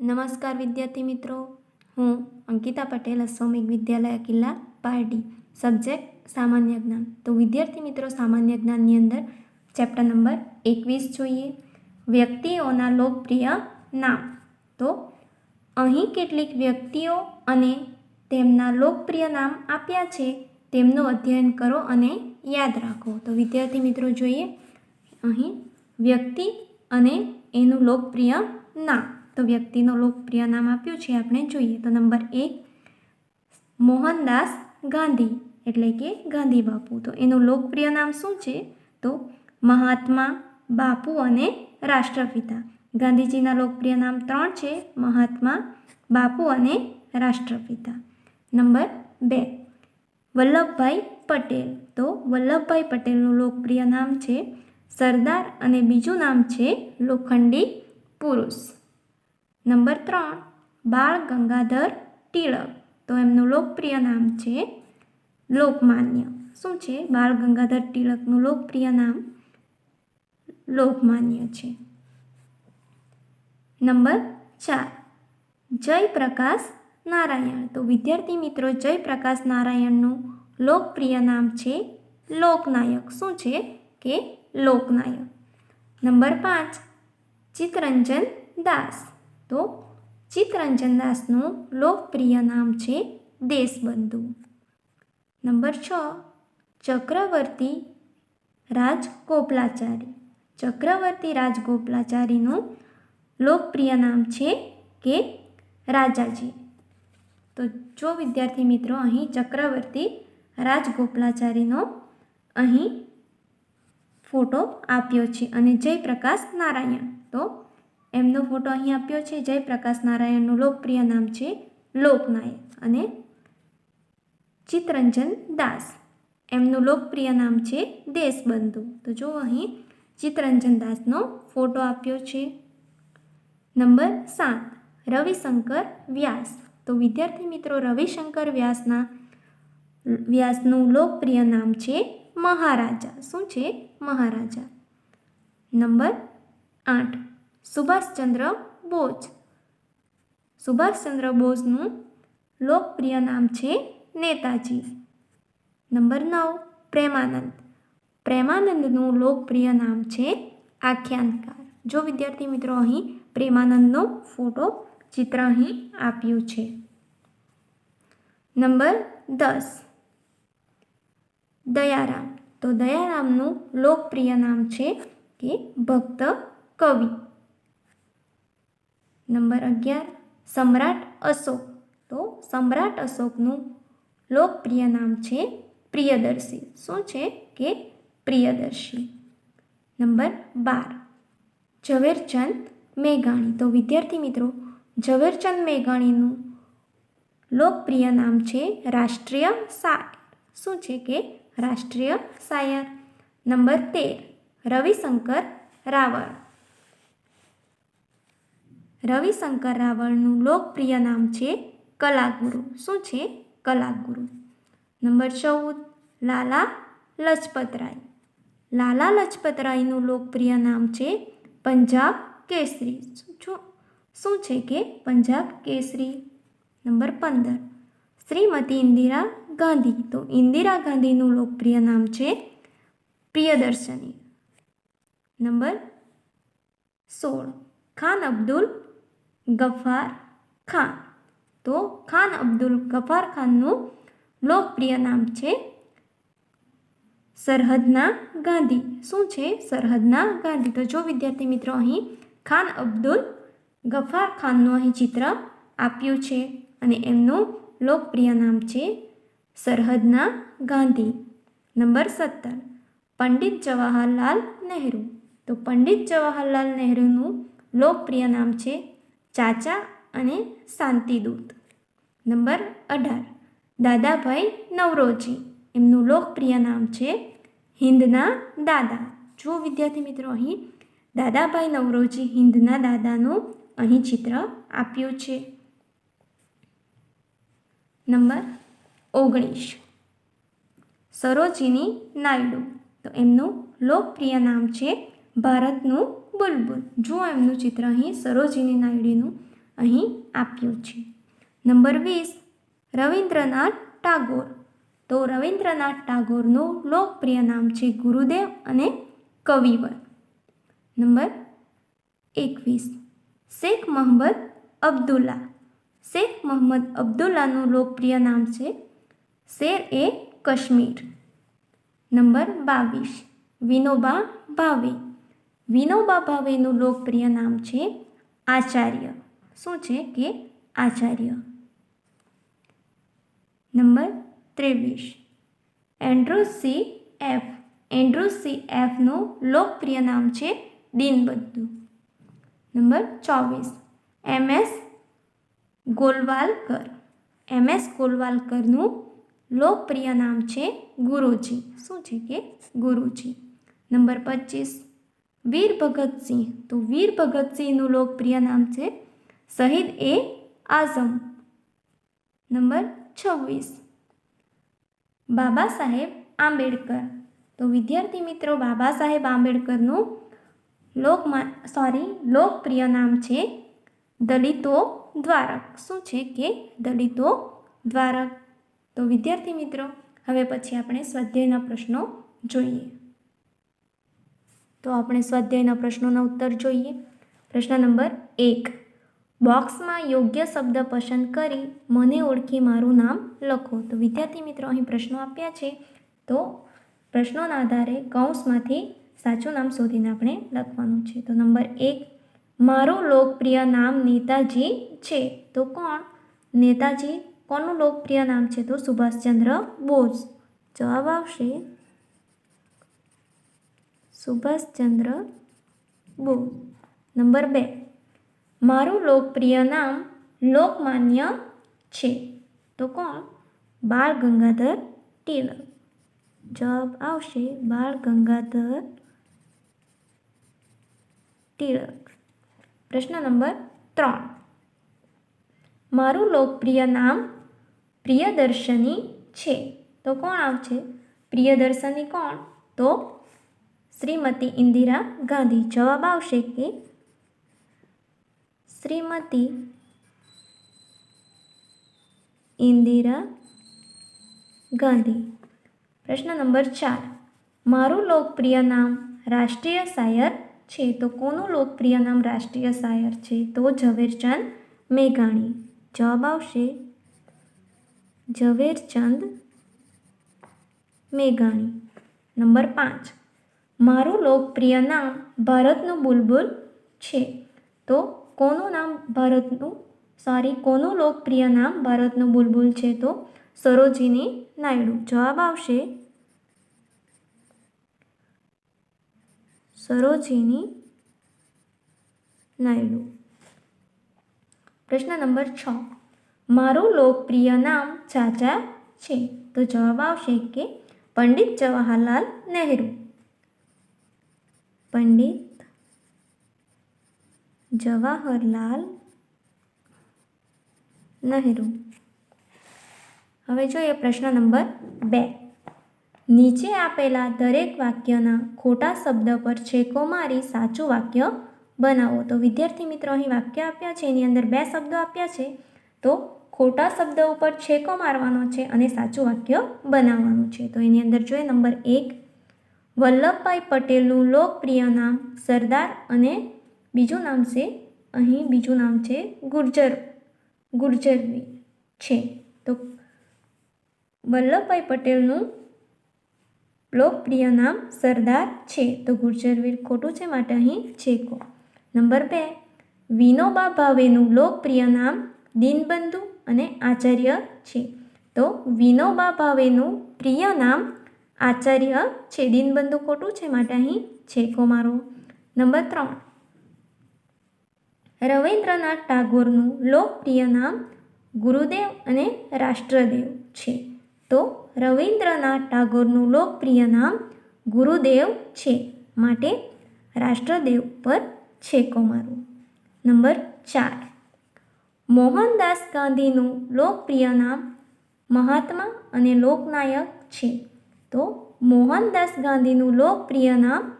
નમસ્કાર વિદ્યાર્થી મિત્રો. હું અંકિતા પટેલ અશ્વમિક વિદ્યાલય કિલ્લા પારડી સબ્જેક્ટ સામાન્ય જ્ઞાન. તો વિદ્યાર્થી મિત્રો, સામાન્ય જ્ઞાનની અંદર ચેપ્ટર નંબર એકવીસ જોઈએ. વ્યક્તિઓના લોકપ્રિય નામ. તો અહીં કેટલીક વ્યક્તિઓ અને તેમના લોકપ્રિય નામ આપ્યા છે. તેમનું અધ્યયન કરો અને યાદ રાખો. તો વિદ્યાર્થી મિત્રો જોઈએ. અહીં વ્યક્તિ અને એનું લોકપ્રિય નામ. તો વ્યક્તિનું લોકપ્રિય નામ આપ્યું છે, આપણે જોઈએ. તો નંબર એક, મોહનદાસ ગાંધી, એટલે કે ગાંધી બાપુ. તો એનું લોકપ્રિય નામ શું છે? તો મહાત્મા બાપુ અને રાષ્ટ્રપિતા. ગાંધીજીના લોકપ્રિય નામ ત્રણ છે, મહાત્મા બાપુ અને રાષ્ટ્રપિતા. નંબર બે, વલ્લભભાઈ પટેલ. તો વલ્લભભાઈ પટેલનું લોકપ્રિય નામ છે સરદાર અને બીજું નામ છે લોખંડી પુરુષ. નંબર ત્રણ, બાળ ગંગાધર તિલક. તો એમનું લોકપ્રિય નામ છે લોકમાન્ય. શું છે? બાળ ગંગાધર ટિળકનું લોકપ્રિય નામ લોકમાન્ય છે. નંબર ચાર, જયપ્રકાશ નારાયણ. તો વિદ્યાર્થી મિત્રો, જયપ્રકાશ નારાયણનું લોકપ્રિય નામ છે લોકનાયક. શું છે? કે લોકનાયક. નંબર પાંચ ચિત્તરંજન દાસ. તો ચિત્તરંજન દાસનું લોકપ્રિય નામ છે દેશબંધુ. નંબર છ, ચક્રવર્તી રાજગોપલાચારી. ચક્રવર્તી રાજગોપલાચારીનું લોકપ્રિય નામ છે કે રાજાજી. તો જો વિદ્યાર્થી મિત્રો, અહીં ચક્રવર્તી રાજગોપલાચારીનો અહીં ફોટો આપ્યો છે અને જયપ્રકાશ નારાયણ. તો એમનો ફોટો અહીં આપ્યો છે. જયપ્રકાશ નારાયણનું લોકપ્રિય નામ છે લોકનાયક અને ચિત્તરંજન દાસ. એમનું લોકપ્રિય નામ છે દેશબંધુ. તો જો અહીં ચિત્તરંજન દાસનો ફોટો આપ્યો છે. નંબર સાત, રવિશંકર વ્યાસ. તો વિદ્યાર્થી મિત્રો, રવિશંકર વ્યાસના, વ્યાસનું લોકપ્રિય નામ છે મહારાજા. શું છે મહારાજા? નંબર આઠ સુભાષચંદ્ર બોઝ. સુભાષચંદ્ર બોઝનું લોકપ્રિય નામ છે નેતાજી. નંબર નવ, પ્રેમાનંદ. પ્રેમાનંદનું લોકપ્રિય નામ છે આખ્યાનકાર. જો વિદ્યાર્થી મિત્રો અહીં પ્રેમાનંદનો ફોટો ચિત્ર અહીં આપ્યું છે. નંબર દસ, દયારામ. તો દયારામનું લોકપ્રિય નામ છે કે ભક્ત કવિ. નંબર અગિયાર, સમ્રાટ અશોક. તો સમ્રાટ અશોકનું લોકપ્રિય નામ છે પ્રિયદર્શી. શું છે કે પ્રિયદર્શી? નંબર બાર, ઝવેરચંદ મેઘાણી. તો વિદ્યાર્થી મિત્રો, ઝવેરચંદ મેઘાણીનું લોકપ્રિય નામ છે રાષ્ટ્રીય શાયર શું છે કે રાષ્ટ્રીય શાયર નંબર તેર, રવિશંકર રાવળ. રવિશંકર રાવળનું લોકપ્રિય નામ છે કલાગુરુ. શું છે? કલાગુરુ. નંબર ચૌદ, લાલા લજપતરાય. લાલા લજપતરાયનું લોકપ્રિય નામ છે પંજાબ કેસરી. શું છે કે પંજાબ કેસરી? નંબર પંદર, શ્રીમતી ઇન્દિરા ગાંધી. તો ઇન્દિરા ગાંધીનું લોકપ્રિય નામ છે પ્રિયદર્શની. નંબર સોળ, ખાન અબ્દુલ ગફાર ખાન. તો ખાન અબ્દુલ ગફાર ખાનનું લોકપ્રિય નામ છે સરહદના ગાંધી. શું છે સરહદના ગાંધી? તો જો વિદ્યાર્થી મિત્રો અહીં ખાન અબ્દુલ ગફાર ખાનનું અહીં ચિત્ર આપ્યું છે અને એમનું લોકપ્રિય નામ છે સરહદના ગાંધી. નંબર સત્તર. પંડિત જવાહરલાલ નહેરુ. તો પંડિત જવાહરલાલ નહેરુનું લોકપ્રિય નામ છે ચાચા અને શાંતિદૂત. નંબર અઢાર. દાદાભાઈ નવરોજી. એમનું લોકપ્રિય નામ છે હિન્દના દાદા. જો વિદ્યાર્થી મિત્રો અહીં દાદાભાઈ નવરોજી હિન્દના દાદાનું અહીં ચિત્ર આપ્યું છે. નંબર ઓગણીસ. સરોજીની નાયડુ. તો એમનું લોકપ્રિય નામ છે ભારતનું બુલબુલ. જો એમનું ચિત્ર અહીં સરોજિની નાયડીનું અહીં આપ્યું છે. નંબર વીસ, રવિન્દ્રનાથ ટાગોર. તો રવિન્દ્રનાથ ટાગોરનું લોકપ્રિય નામ છે ગુરુદેવ અને કવિવર. નંબર એકવીસ, શેખ મોહમ્મદ અબ્દુલ્લા. શેખ મોહમ્મદ અબ્દુલ્લાનું લોકપ્રિય નામ છે શેર એ કાશ્મીર. નંબર બાવીસ, વિનોબા ભાવે. વિનોબા ભાવેનું લોકપ્રિય નામ છે આચાર્ય. શું છે કે આચાર્ય? નંબર ત્રેવીસ. Andrews C F. Andrew C એફનું લોકપ્રિય નામ છે દીનબંધુ. નંબર ચોવીસ. M S ગોલવાલકર. એમ એસ ગોલવાલકરનું લોકપ્રિય નામ છે ગુરુજી. શું છે કે ગુરુજી? નંબર પચીસ. વીર ભગતસિંહ તો વીર ભગતસિંહનું લોકપ્રિય નામ છે શહીદ એ આઝમ. નંબર છવ્વીસ. બાબા સાહેબ આંબેડકર. તો વિદ્યાર્થી મિત્રો, બાબા સાહેબ આંબેડકરનું લોકમા સોરી લોકપ્રિય નામ છે દલિતો દ્વારક. શું છે કે દલિતો દ્વારક? તો વિદ્યાર્થી મિત્રો, હવે પછી આપણે સ્વાધ્યાયના પ્રશ્નો જોઈએ. તો આપણે સ્વાધ્યાયના પ્રશ્નોના ઉત્તર જોઈએ. પ્રશ્ન નંબર એક. બોક્સમાં યોગ્ય શબ્દ પસંદ કરી મને ઓળખી મારું નામ લખો. તો વિદ્યાર્થી મિત્રો અહીં પ્રશ્નો આપ્યા છે. તો પ્રશ્નોના આધારે કૌંસમાંથી સાચું નામ શોધીને આપણે લખવાનું છે. તો નંબર એક. મારું લોકપ્રિય નામ નેતાજી છે. તો કોણ? નેતાજી, કોનું લોકપ્રિય નામ છે? તો સુભાષચંદ્ર બોઝ. જવાબ આવશે સુભાષચંદ્ર બોઝ. નંબર બે. મારું લોકપ્રિય નામ લોકમાન્ય છે. તો કોણ? બાળ ગંગાધર ટિલક જવાબ આવશે બાળ ગંગાધર ટિલક પ્રશ્ન નંબર ત્રણ. મારું લોકપ્રિય નામ પ્રિયદર્શની છે. તો કોણ આવશે? પ્રિયદર્શની કોણ? તો શ્રીમતી ઇન્દિરા ગાંધી જવાબ આવશે કે શ્રીમતી ઇન્દિરા ગાંધી. પ્રશ્ન નંબર ચાર. મારું લોકપ્રિય નામ રાષ્ટ્રીય શાયર છે. તો કોનું લોકપ્રિય નામ રાષ્ટ્રીય શાયર છે? તો ઝવેરચંદ મેઘાણી. જવાબ આવશે ઝવેરચંદ મેઘાણી. નંબર પાંચ. મારું લોકપ્રિય નામ ભારતનું બુલબુલ છે. તો કોનું નામ ભારતનું? સોરી, કોનું લોકપ્રિય નામ ભારતનું બુલબુલ છે? તો સરોજિની નાયડુ. જવાબ આવશે સરોજિની નાયડુ. પ્રશ્ન નંબર છ. મારું લોકપ્રિય નામ ચાચા છે. તો જવાબ આવશે કે પંડિત જવાહરલાલ નહેરુ. પંડિત જવાહરલાલ નહેરુ. હવે જોઈએ પ્રશ્ન નંબર બે. નીચે આપેલા દરેક વાક્યના ખોટા શબ્દ પર છેકો મારી સાચું વાક્ય બનાવો. તો વિદ્યાર્થી મિત્રો, અહીં વાક્ય આપ્યા છે, એની અંદર બે શબ્દો આપ્યા છે. તો ખોટા શબ્દ ઉપર છેકો મારવાનો છે અને સાચું વાક્ય બનાવવાનું છે. તો એની અંદર જોઈએ નંબર એક વલ્લભભાઈ પટેલનું લોકપ્રિય નામ સરદાર અને બીજું નામ છે, અહીં બીજું નામ છે ગુર્જર ગુર્જરવી છે. તો વલ્લભભાઈ પટેલનું લોકપ્રિય નામ સરદાર છે. તો ગુર્જરવીર ખોટું છે માટે અહીં છેકો. નંબર બે, વિનોબા ભાવેનું લોકપ્રિય નામ દીનબંધુ અને આચાર્ય છે. તો વિનોબા ભાવેનું પ્રિય નામ આચાર્ય છે દિનબંધુ ખોટું છે માટે અહીં છેકો મારો. નંબર ત્રણ. રવિન્દ્રનાથ ટાગોરનું લોકપ્રિય નામ ગુરુદેવ અને રાષ્ટ્રદેવ છે. તો રવિન્દ્રનાથ ટાગોરનું લોકપ્રિય નામ ગુરુદેવ છે માટે રાષ્ટ્રદેવ પર છેકો મારો. નંબર ચાર. મોહનદાસ ગાંધીનું લોકપ્રિય નામ મહાત્મા અને લોકનાયક છે. તો મોહનદાસ ગાંધીનું લોકપ્રિય નામ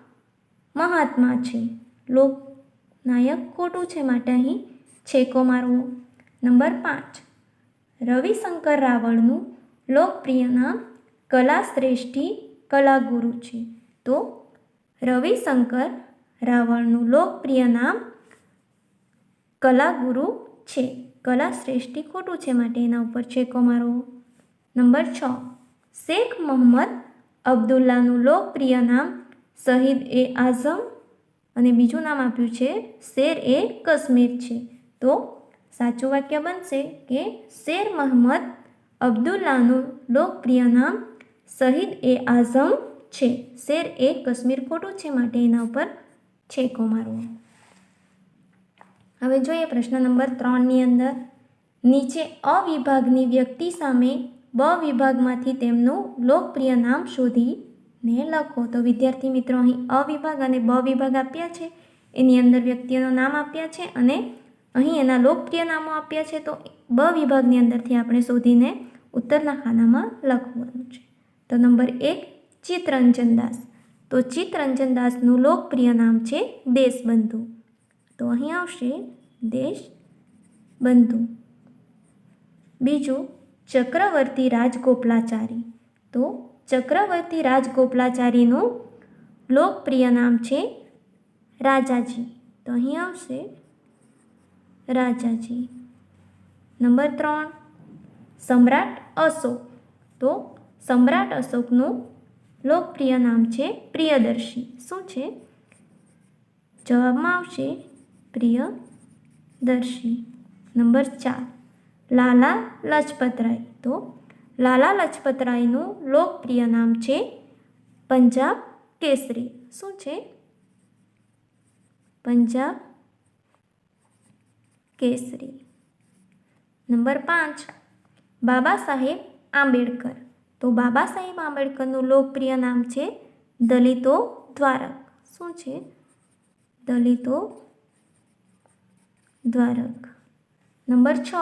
મહાત્મા છે. લોકનાયક ખોટું છે માટે અહીં છેકો મારવો. નંબર પાંચ. રવિશંકર રાવળનું લોકપ્રિય નામ કલાશ્રેષ્ઠી કલાગુરુ છે. તો રવિશંકર રાવળનું લોકપ્રિય નામ કલાગુરુ છે. કલાશ્રેષ્ઠી ખોટું છે માટે એના ઉપર છેકો મારવો. નંબર છ. શેખ મોહમ્મદ અબ્દુલ્લાનું લોકપ્રિય નામ શહીદ એ આઝમ અને બીજું નામ આપ્યું છે શેર એ કશ્મીર છે. તો સાચું વાક્ય બનશે કે શેર મહમ્મદ અબ્દુલ્લાનું લોકપ્રિય નામ શહીદ એ આઝમ છે. શેર એ કાશ્મીર ખોટું છે માટે એના ઉપર છેકો મારવો. હવે જોઈએ પ્રશ્ન નંબર ત્રણની અંદર. નીચે અવિભાગની વ્યક્તિ સામે બ વિભાગમાંથી તેમનું લોકપ્રિય નામ શોધીને લખો. તો વિદ્યાર્થી મિત્રો, અહીં અ વિભાગ અને બ વિભાગ આપ્યા છે. એની અંદર વ્યક્તિઓનું નામ આપ્યા છે અને અહીં એના લોકપ્રિય નામો આપ્યા છે. તો બ વિભાગની અંદરથી આપણે શોધીને ઉત્તરના ખાનામાં લખવાનું છે. તો નંબર એક ચિત્તરંજન દાસ. તો ચિત્તરંજન દાસનું લોકપ્રિય નામ છે દેશબંધુ. તો અહીં આવશે દેશ બંધુ બીજું ચક્રવર્તી રાજગોપલાચારી. તો ચક્રવર્તી રાજગોપલાચારીનું લોકપ્રિય નામ છે રાજાજી. તો અહીં આવશે રાજાજી. નંબર ત્રણ, સમ્રાટ અશોક. તો સમ્રાટ અશોકનું લોકપ્રિય નામ છે પ્રિયદર્શી. શું છે? જવાબમાં આવશે પ્રિયદર્શી. નંબર ચાર લાલા લજપતરાય. તો લાલા લજપતરાયનું લોકપ્રિય નામ છે પંજાબ કેસરી. શું છે? પંજાબ કેસરી. નંબર પાંચ, બાબા સાહેબ આંબેડકર. તો બાબા સાહેબ આંબેડકરનું લોકપ્રિય નામ છે દલિતો દ્વારક. શું છે? દલિતો દ્વારક. નંબર છ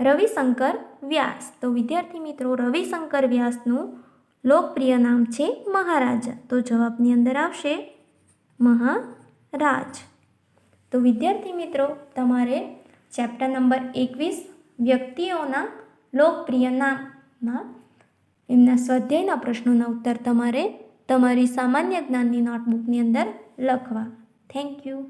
રવિશંકર વ્યાસ. તો વિદ્યાર્થી મિત્રો, રવિશંકર વ્યાસનું લોકપ્રિય નામ છે મહારાજા. તો જવાબની અંદર આવશે મહારાજ. તો વિદ્યાર્થી મિત્રો, તમારે ચેપ્ટર નંબર એકવીસ વ્યક્તિઓના લોકપ્રિય નામમાં એમના સ્વાધ્યાયના પ્રશ્નોના ઉત્તર તમારે તમારી સામાન્ય જ્ઞાનની નોટબુકની અંદર લખવા. Thank you